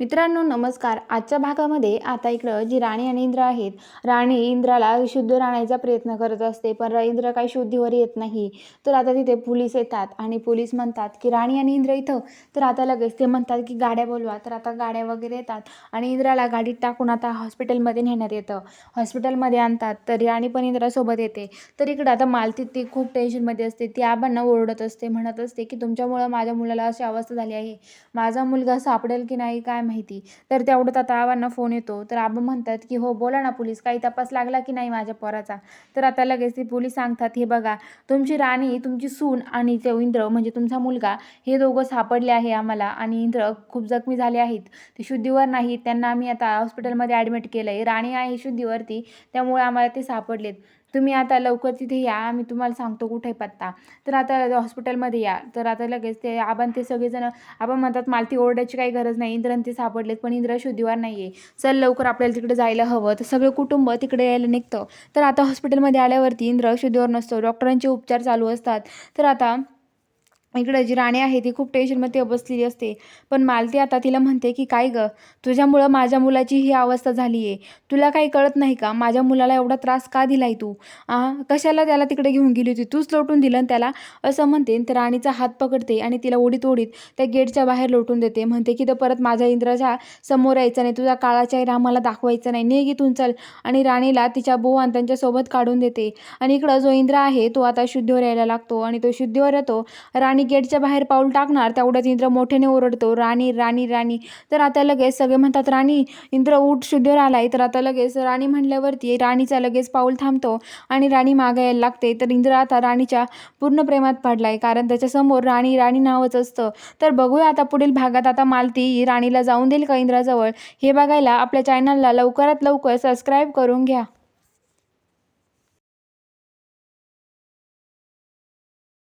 मित्रांनो नमस्कार. आजच्या भागामध्ये आता इकडं जी राणी आणि इंद्र आहेत राणी इंद्राला शुद्ध राहण्याचा प्रयत्न करत असते पण इंद्र काही शुद्धीवर येत नाही. तर आता तिथे पोलीस येतात आणि पोलीस म्हणतात की राणी आणि इंद्र इथं. तर आता लगेच ते म्हणतात की गाड्या बोलवा. तर आता गाड्या वगैरे येतात आणि इंद्राला गाडीत टाकून आता हॉस्पिटलमध्ये नेण्यात येतं. हॉस्पिटलमध्ये आणतात तर राणी पण इंद्रासोबत येते. तर इकडं आता मालती ती खूप टेन्शनमध्ये असते. ती आबांना ओरडत असते म्हणत असते की तुमच्यामुळं माझ्या मुलाला अशी अवस्था झाली आहे. माझा मुलगा सापडेल की नाही? काय माहिती. तर तेवढ्यात आता आबांना फोन येतो. तर आबा म्हणतात की हो बोला ना पोलीस काही तपास लागला की नाही माझ्या पोराचा? तर आता लगेच ते पोलीस सांगतात हे बघा तुमची राणी तुमची सून आणि ते इंद्र म्हणजे तुमचा मुलगा हे दोघं सापडले आहे आम्हाला आणि इंद्र खूप जखमी झाले आहेत. ते शुद्धीवर नाहीत. त्यांना आम्ही आता हॉस्पिटलमध्ये ॲडमिट केलं आहे राणी आहे शुद्धीवरती त्यामुळे आम्हाला ते सापडलेत. तुम्ही आता लवकर तिथे या आम्ही तुम्हाला सांगतो कुठे पत्ता. तर आता हॉस्पिटलमध्ये या. तर आता लगेच ते आबान ते सगळेजण आबा म्हणतात मला ती ओरडायची काही गरज नाही. इंद्रन ते सापडलेत पण इंद्र शुद्धीवर नाही आहे चल लवकर आपल्याला तिकडे जायला हवं. तर सगळं कुटुंब तिकडे यायला निघतं. तर आता हॉस्पिटलमध्ये आल्यावरती इंद्र शुद्धीवर नसतो. डॉक्टरांचे उपचार चालू असतात. तर आता इकडं जी राणी आहे ती खूप टेन्शनमध्ये बसलेली असते. पण मालती आता तिला म्हणते की काय गं? तुझ्यामुळं माझ्या मुलाची ही अवस्था झाली आहे तुला काही कळत नाही का? माझ्या मुलाला एवढा त्रास का दिलाय तू? आ कशाला त्याला तिकडे घेऊन गेली होती? तूच लोटून दिलं त्याला असं म्हणते तर राणीचा हात पकडते आणि तिला ओढीत ओढीत त्या गेटच्या बाहेर लोटून देते. म्हणते की तर परत माझ्या इंद्राच्या समोर यायचं नाही. तुझा काळाच्या रामाला दाखवायचं नाही. ने इथून चल. आणि राणीला तिच्या बो आणि त्यांच्यासोबत काढून देते. आणि इकडं जो इंद्र आहे तो आता शुद्धीवर यायला लागतो. आणि तो शुद्धीवर येतो. राणी गेटच्या बाहेर पाऊल टाकणार तेवढ्याच इंद्र मोठ्याने ओरडतो राणी राणी राणी. तर आता लगेच सगळे म्हणतात राणी इंद्र उठ शुद्धीवर आलाय तर आता लगेच राणी म्हणल्यावरती राणीचा लगेच पाऊल थांबतो आणि राणी मागे यायला लागते. तर इंद्र आता राणीच्या पूर्ण प्रेमात पडलाय कारण त्याच्यासमोर राणी राणी नावच असतं. तर बघूया आता पुढील भागात आता मालती राणीला जाऊन देईल का इंद्राजवळ? हे बघायला आपल्या चॅनलला लवकरात लवकर सबस्क्राईब करून घ्या.